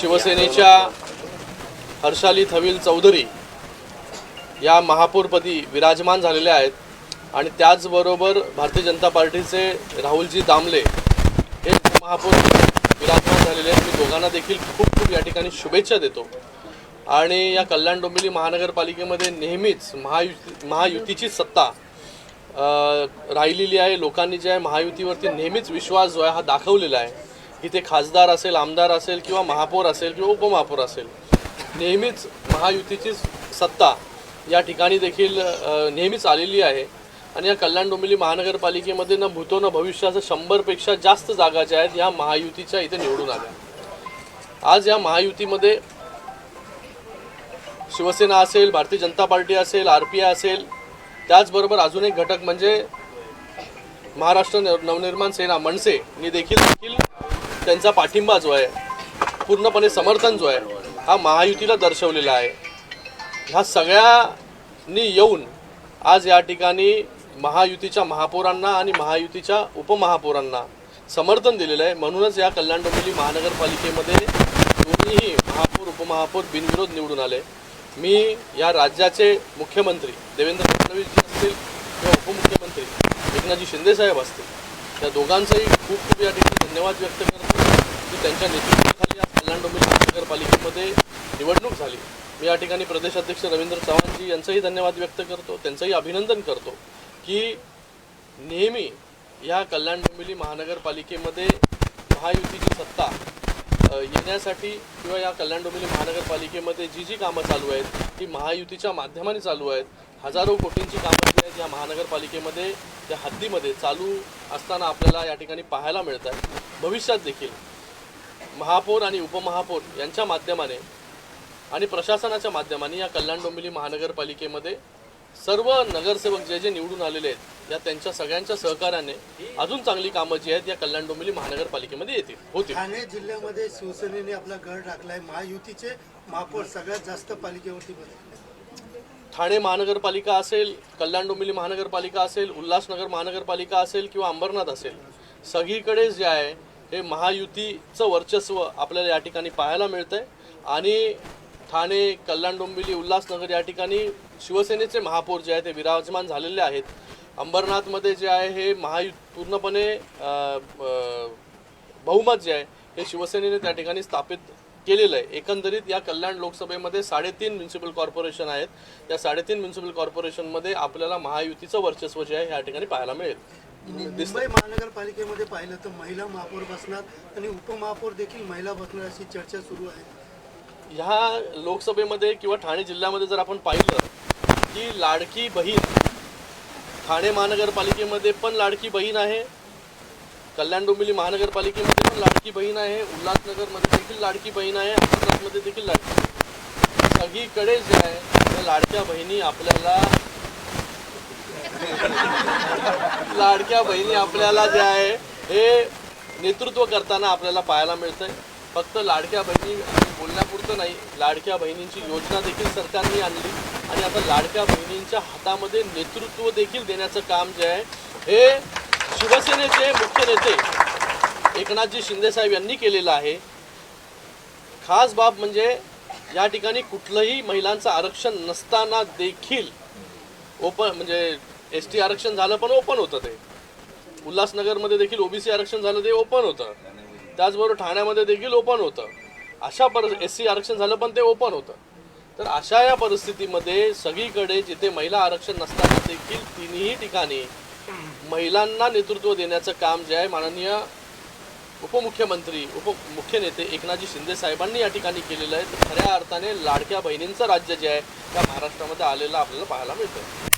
शिवसेनेच्या हर्षाली थविल चौधरी या महापौरपदी विराजमान झालेल्या आहेत आणि त्याचबरोबर भारतीय जनता पार्टीचे राहुलजी दामले हे महापौर विराजमान झालेले आहेत. मी दोघांना देखील खूप खूप या ठिकाणी शुभेच्छा देतो. आणि या कल्याण डोंबिवली महानगरपालिकेमध्ये नेहमीच महायुती महायुतीची सत्ता राहिलेली आहे. लोकांनी जे आहे महायुतीवरती नेहमीच विश्वास जो आहे हा दाखवलेला आहे. इथे खासदार असेल आमदार असेल किंवा महापौर असेल किंवा उपमहापौर असेल नेहमीच महायुतीची सत्ता या ठिकाणी देखील नेहमीच आलेली आहे. आणि या कल्याण डोंबिवली महानगरपालिकेमध्ये न भूतो न भविष्याचं शंभरपेक्षा जास्त जागा ज्या आहेत ह्या महायुतीच्या इथे निवडून आल्या. आज या महायुतीमध्ये शिवसेना असेल भारतीय जनता पार्टी असेल आर पी आय असेल त्याचबरोबर अजून एक घटक म्हणजे महाराष्ट्र नवनिर्माण सेना मनसेनी देखील देखील त्यांचा पाठिंबा जो आहे पूर्णपणे समर्थन जो आहे हा महायुतीला दर्शवलेला आहे. ह्या सगळ्यांनी येऊन आज या ठिकाणी महायुतीच्या महापौरांना आणि महायुतीच्या उपमहापौरांना समर्थन दिलेलं आहे. म्हणूनच या कल्याण डोंबिवली महानगरपालिकेमध्ये दोन्हीही महापौर उपमहापौर बिनविरोध निवडून आले. मी या राज्याचे मुख्यमंत्री देवेंद्र फडणवीसजी असतील किंवा उपमुख्यमंत्री एकनाथजी शिंदेसाहेब असतील त्या दोघांचंही खूप खूप या ठिकाणी धन्यवाद व्यक्त करतो. की त्यांच्या नेतृत्वाखाली आज कल्याण डोंबिवली महानगरपालिकेमध्ये निवडणूक झाली. मी या ठिकाणी प्रदेशाध्यक्ष रवींद्र चव्हाणजी यांचंही धन्यवाद व्यक्त करतो त्यांचंही अभिनंदन करतो की नेहमी या कल्याण डोंबिवली महानगरपालिकेमध्ये महायुतीची सत्ता येण्यासाठी किंवा या कल्याण डोंबिवली महानगरपालिकेमध्ये जी जी कामं चालू आहेत ती महायुतीच्या माध्यमाने चालू आहेत. हजारो कोटींची कामं जी आहेत या महानगरपालिकेमध्ये त्या हद्दीमध्ये चालू असताना आपल्याला या ठिकाणी पाहायला मिळत आहे भविष्यात देखील महापौर आणि उपमहापौर यांच्या माध्यमाने आणि प्रशासनाच्या माध्यमाने या कल्याण डोंबिवली महानगरपालिकेमध्ये सर्व नगरसेवक जे जे निवडून आलेले आहेत या त्यांच्या सगळ्यांच्या सहकार्याने अजून चांगली कामं जी आहेत या कल्याण डोंबिवली महानगरपालिकेमध्ये येतील होतील. ठाणे जिल्ह्यामध्ये शिवसेनेने आपला गड राखलाय महायुतीचे महापौर सगळ्यात जास्त पालिकेवरती ठाणे महानगरपालिका असेल कल्याण डोंबिवली महानगरपालिका असेल उल्हासनगर महानगरपालिका असेल किंवा अंबरनाथ असेल सगळीकडे जे आहे हे महायुतीचं वर्चस्व आपल्याला या ठिकाणी पाहायला मिळतंय. आणि ठाणे कल्याण डोंबिवली उल्हासनगर या ठिकाणी शिवसेनेचे महापौर जे आहे ते विराजमान झालेले आहेत. अंबरनाथमध्ये जे आहे हे महायु पूर्णपणे बहुमत जे आहे हे शिवसेनेने त्या ठिकाणी स्थापित केलेलं आहे. एकंदरीत या कल्याण लोकसभेमध्ये साडेतीन म्युन्सिपल कॉर्पोरेशन आहेत. त्या साडेतीन म्युन्सिपल कॉर्पोरेशनमध्ये आपल्याला महायुतीचं वर्चस्व जे आहे ह्या ठिकाणी पाहायला मिळेल. मुंबई महानगरपालिकेमध्ये पाहिलं तर महिला महापौर बसणार आणि उपमहापौर देखील महिला बसणार अशी चर्चा सुरू आहे. ह्या लोकसभेमध्ये किंवा ठाणे जिल्ह्यामध्ये जर आपण पाहिलं की लाडकी बहीण ठाणे महानगरपालिकेमध्ये पण लाडकी बहीण आहे. कल्याण डोंबिवली महानगरपालिकेमध्ये पण लाडकी बहीण आहे. उल्हासनगरमध्ये देखील लाडकी बहीण आहे. अहमदनगरमध्ये देखील लाडकी. सगळीकडे जे आहे त्या लाडक्या बहिणी आपल्याला लाडक्या बहिणी आपल्याला जे आहे हे नेतृत्व करताना आपल्याला पाहायला मिळतंय. फक्त लाडक्या बहिणी बोलण्यापुरतं नाही लाडक्या बहिणींची योजना देखील सरकारने आणली आणि आता लाडक्या बहिणींच्या हातामध्ये नेतृत्व देखील देण्याचं काम जे आहे हे शिवसेनेचे मुख्य नेते एकनाथजी शिंदेसाहेब यांनी केलेलं आहे. खास बाब म्हणजे या ठिकाणी कुठलंही महिलांचं आरक्षण नसताना देखील ओपन म्हणजे एस टी आरक्षण झालं पण ओपन होतं ते. उल्हासनगरमध्ये देखील ओबीसी आरक्षण झालं ते ओपन होतं. त्याचबरोबर ठाण्यामध्ये देखील ओपन होतं. अशा पर एस सी आरक्षण झालं पण ते ओपन होतं. तर अशा या परिस्थितीमध्ये सगळीकडे जिथे महिला आरक्षण नसताना देखील तिन्ही ठिकाणी महिलांना नेतृत्व देण्याचं काम जे आहे माननीय उपमुख्यमंत्री उपमुख्य नेते एकनाथजी शिंदे साहेबांनी या ठिकाणी केलेलं आहे. खऱ्या अर्थाने लाडक्या बहिणींचं राज्य जे आहे त्या महाराष्ट्रामध्ये आलेलं आपल्याला पाहायला मिळतं